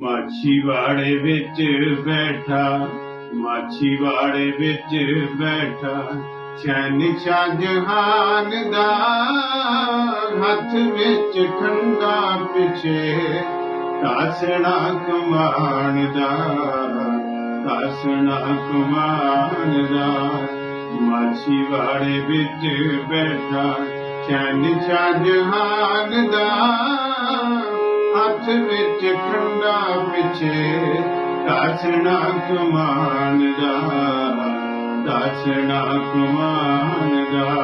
ਮਾਛੀਵਾੜੇ ਵਿੱਚ ਬੈਠਾ ਮਾਛੀਵਾੜੇ ਵਿੱਚ ਬੈਠਾ ਸ਼ਹਿਨਸ਼ਾਹ ਜਹਾਨ ਦਾ ਹੱਥ ਵਿੱਚ ਠੰਡਾ ਪਿਛੇ ਕਾਸਣਾ ਕਮਾਨ ਦਾ ਕਾਸਣਾ ਕਮਾਨ ਦਾ। ਮਾਛੀਵਾੜੇ ਵਿੱਚ ਬੈਠਾ ਸ਼ਹਿਨਸ਼ਾਹ ਜਹਾਨ ਖੰਡਾ ਪਿਛੇ ਕਾਸਣਾ ਕਮਾਨ ਦਾ ਕਾਸਣਾ ਕਮਾਨ ਦਾ।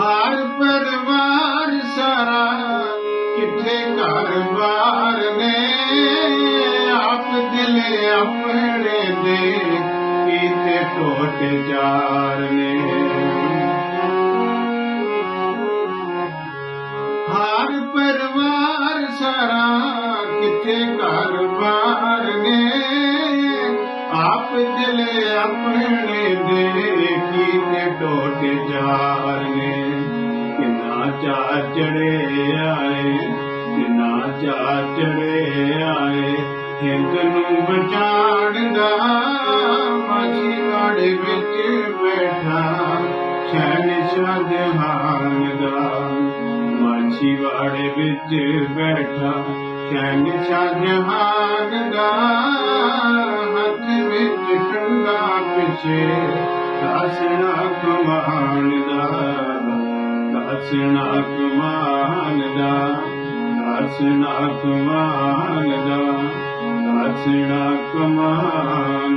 ਹਾਰ ਪਰਵਾਰ ਸਾਰਾ ਕਿੱਥੇ ਘਰ ਬਾਰ ਨੇ? ਆਪ ਦਿਲ ਆਪਣੇ ਦੇ, ਕੀਤੇ ਟੋਟ ਚਾਰ ਨੇ। ਪਰਵਾਰ ਸਾਰਾ ਕਿੱਥੇ ਘਰ ਬਾਰ ਨੇ? ਆਪ ਦਿਲ ਆਪਣੇ ਦੇ ਕੀਤੇ ਟੋਟ ਚਾਰ ਨੇ। ਕਿੰਨਾ ਚਾ ਚੜੇ ਆਏ, ਕਿੰਨਾ ਚਾ ਚੜੇ ਆਏ, ਹਿੰਦ ਨੂੰ ਬਚਾਣ ਦਾ ਮਾਝੀ ਵਾੜੇ ਵਿੱਚ ਬੈਠਾ, ਸ਼ਹਿਨਸ਼ਾਹ ਜਹਾਨ ਦਾ। ਸ਼ਿਵਾੜੇ ਵਿੱਚ ਬੈਠਾ ਸ਼ਹਿਨਸ਼ਾਹ ਜਹਾਨ ਦਾ ਹੱਥ ਵਿੱਚ ਖੰਡਾ ਪਿਛੇ ਕਾਸਣਾ ਕਮਾਨ ਦਾ ਕਾਸਣਾ ਕਮਾਨ ਦਾ ਕਾਸਣਾ ਕਮਾਨ ਦਾ ਕਾਸਣਾ ਕਮਾਨ